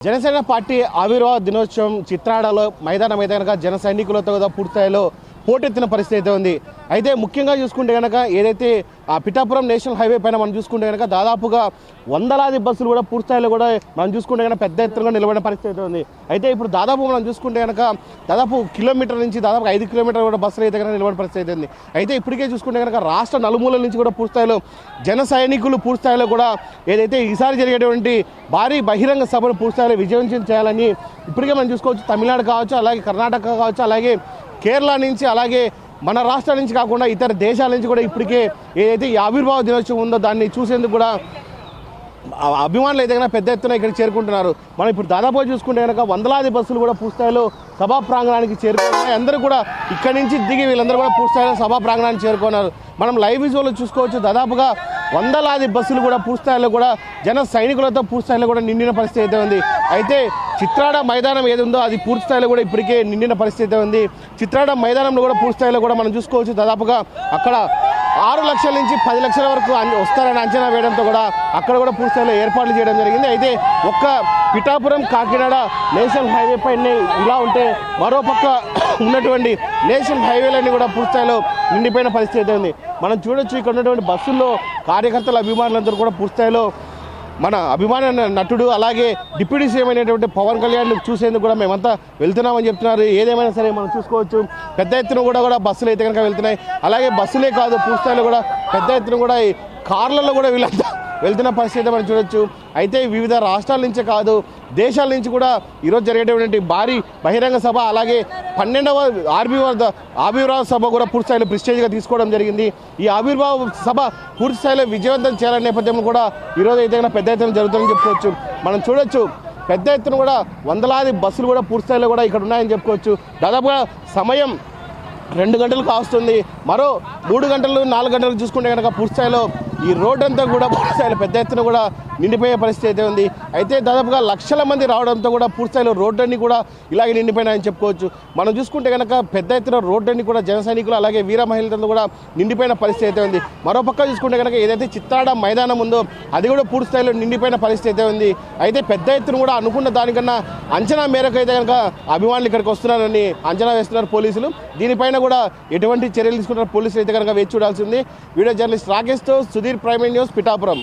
Janasena party ఆవిర్భావ దినోత్సవం చిత్రాడలో మైదాన మైదానంగా జన సైనికులతో పూర్తయిలో పూర్తిస్థాయిలో పోటెత్తిన పరిస్థితి అయితే ఉంది. అయితే ముఖ్యంగా చూసుకుంటే కనుక ఏదైతే ఆ పిఠాపురం నేషనల్ హైవే పైన మనం చూసుకుంటే కనుక దాదాపుగా వందలాది బస్సులు కూడా పూర్తిస్థాయిలో కూడా మనం చూసుకుంటే కనుక పెద్ద ఎత్తున నిలబడిన పరిస్థితి అయితే ఉంది. అయితే ఇప్పుడు దాదాపు మనం చూసుకుంటే కనుక దాదాపు కిలోమీటర్ నుంచి దాదాపు ఐదు కిలోమీటర్లు కూడా బస్సులు అయితే కనుక నిలబడిన పరిస్థితి అయితే ఉంది. అయితే ఇప్పటికే చూసుకుంటే కనుక రాష్ట్ర నలుమూలల నుంచి కూడా పూర్తిస్థాయిలో జన సైనికులు పూర్తిస్థాయిలో కూడా ఏదైతే ఈసారి జరిగేటువంటి భారీ బహిరంగ సభను పూర్తిస్థాయిలో విజయవంతం చేయాలని ఇప్పటికే మనం చూసుకోవచ్చు. తమిళనాడు కావచ్చు అలాగే కర్ణాటక కావచ్చు అలాగే కేరళ నుంచి అలాగే మన రాష్ట్రాల నుంచి కాకుండా ఇతర దేశాల నుంచి కూడా ఇప్పటికే ఏదైతే ఈ ఆవిర్భావ దినోత్సవం ఉందో దాన్ని చూసేందుకు కూడా అభిమానులు అయితే పెద్ద ఎత్తున ఇక్కడ చేరుకుంటున్నారు. మనం ఇప్పుడు దాదాపు చూసుకుంటే కనుక వందలాది బస్సులు కూడా పూర్తిస్థాయిలో సభా ప్రాంగణానికి చేరుకున్నాయి. అందరూ కూడా ఇక్కడి నుంచి దిగి వీళ్ళందరూ కూడా పూర్తిస్థాయిలో సభా ప్రాంగణానికి చేరుకున్నారు. మనం లైవ్ విజువల్లో చూసుకోవచ్చు దాదాపుగా వందలాది బస్సులు కూడా పూర్తిస్థాయిలో కూడా జన సైనికులతో పూర్తిస్థాయిలో కూడా నిండిన పరిస్థితి అయితే ఉంది. అయితే చిత్రాడ మైదానం ఏది ఉందో అది పూర్తి స్థాయిలో కూడా ఇప్పటికే నిండిన పరిస్థితి ఉంది. చిత్రాడ మైదానంలో కూడా పూర్తి స్థాయిలో కూడా మనం చూసుకోవచ్చు. దాదాపుగా అక్కడ ఆరు లక్షల నుంచి పది లక్షల వరకు వస్తారని అంచనా వేయడంతో కూడా అక్కడ కూడా పూర్తి స్థాయిలో ఏర్పాట్లు చేయడం జరిగింది. అయితే ఒక్క పిఠాపురం కాకినాడ నేషనల్ హైవే పైన ఇలా ఉంటే మరోపక్క ఉన్నటువంటి నేషనల్ హైవేలన్నీ కూడా పూర్తి స్థాయిలో నిండిపోయిన పరిస్థితి అయితే ఉంది. మనం చూడొచ్చు ఇక్కడ ఉన్నటువంటి బస్సుల్లో కార్యకర్తల అభిమానులందరూ కూడా పూర్తి స్థాయిలో మన అభిమాన నటుడు అలాగే డిప్యూటీ సీఎం అయినటువంటి పవన్ కళ్యాణ్ చూసేందుకు కూడా మేమంతా వెళ్తున్నామని చెప్తున్నారు. ఏదేమైనా సరే మనం చూసుకోవచ్చు. పెద్ద ఎత్తున కూడా కూడా బస్సులు అయితే కనుక వెళ్తున్నాయి. అలాగే బస్సులే కాదు పూర్తిస్థాయిలో కూడా పెద్ద ఎత్తున కూడా కార్లలో కూడా వీళ్ళంతా వెళ్తున్న పరిస్థితి మనం చూడొచ్చు. అయితే వివిధ రాష్ట్రాల నుంచే కాదు దేశాల నుంచి కూడా ఈరోజు జరిగేటటువంటి భారీ బహిరంగ సభ అలాగే పన్నెండవ ఆర్బీఆర్ ఆవిర్భావ సభ కూడా పూర్తి స్థాయిలో ప్రిస్టేజ్గా తీసుకోవడం జరిగింది. ఈ ఆవిర్భావ సభ పూర్తి స్థాయిలో విజయవంతం చేయాలనే నేపథ్యంలో కూడా ఈరోజు అయితే పెద్ద ఎత్తున జరుగుతుందని చెప్పుకోవచ్చు. మనం చూడొచ్చు పెద్ద ఎత్తున కూడా వందలాది బస్సులు కూడా పూర్తి స్థాయిలో కూడా ఇక్కడ ఉన్నాయని చెప్పుకోవచ్చు. దాదాపుగా సమయం రెండు గంటలు కావస్తుంది మరో మూడు గంటలు నాలుగు గంటలు చూసుకుంటే కనుక పూర్తి స్థాయిలో ఈ రోడ్ అంతా కూడా పూర్తి స్థాయిలో పెద్ద ఎత్తున కూడా నిండిపోయే పరిస్థితి అయితే ఉంది. అయితే దాదాపుగా లక్షల మంది రావడంతో కూడా పూర్తి స్థాయిలో కూడా ఇలాగే నిండిపోయినాయని చెప్పుకోవచ్చు. మనం చూసుకుంటే కనుక పెద్ద ఎత్తున రోడ్డన్నీ కూడా జన సైనికులు అలాగే వీర మహిళలతో కూడా నిండిపోయిన పరిస్థితి అయితే ఉంది. మరోపక్క చూసుకుంటే కనుక ఏదైతే చిత్రాడ మైదానం ఉందో అది కూడా పూర్తి స్థాయిలో నిండిపోయిన పరిస్థితి అయితే ఉంది. అయితే పెద్ద ఎత్తున కూడా అనుకున్న దానికన్నా అంచనా మేరకు అయితే కనుక అభిమానులు ఇక్కడికి వస్తున్నారని అంచనా వేస్తున్నారు పోలీసులు. దీనిపైన కూడా ఎటువంటి చర్యలు తీసుకుంటారు పోలీసులు అయితే కనుక వేచి చూడాల్సి ఉంది. వీడియో జర్నలిస్ట్ రాకేష్తో సుధీర్ ప్రైమ్ న్యూస్ పిఠాపురం